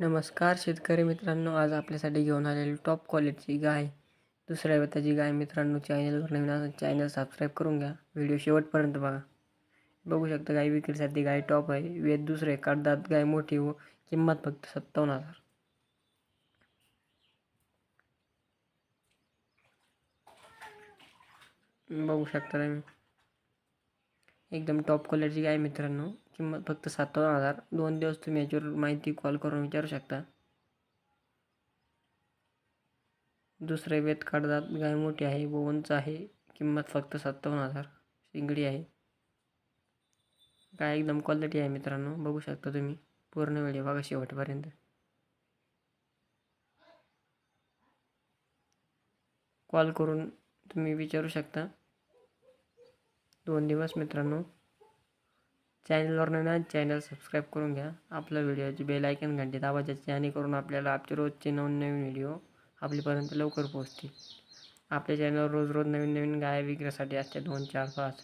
नमस्कार शेतकरी मित्रांनो आज आपल्यासाठी घेऊन आलेली टॉप क्वालिटीची गाय दुसऱ्या वेताची गाय मित्रांनो चॅनलवर नवीन असेल चॅनल सबस्क्राईब करून घ्या. व्हिडिओ शेवटपर्यंत बघा. बघू शकता गाय विक्रीसाठी गाय टॉप आहे. वेद दुसरे कडदात गाय मोठी व किंमत फक्त सत्तावन्न हजार. बघू शकता तुम्ही. एकदम टॉप क्वालिटीची गाय मित्रांनो किंमत फक्त सत्तावन्न हजार. दोन दिवस तुम्ही याच्यावर माहिती कॉल करून विचारू शकता. दुसरे वेत काढतात गाय मोठी आहे व उंच आहे किंमत फक्त सत्तावन्न हजार. शिंगडी आहे. गाय एकदम क्वालिटी आहे मित्रांनो बघू शकता तुम्ही. पूर्ण व्हिडिओ बघा शेवटपर्यंत. कॉल करून तुम्ही विचारू शकता. दोन दिवस मित्रांनो. चॅनलवर नवीन चॅनल सबस्क्राईब करून घ्या. आपल्या व्हिडिओची बेल आयकन घंटे दाबायचे जेणेकरून आपल्याला आपचे रोजचे नवीन व्हिडिओ आपल्यापर्यंत लवकर पोहोचतील. आपल्या चॅनलवर रोज रोज नवीन नवीन गाय विक्रीसाठी असते दोन चार पाच.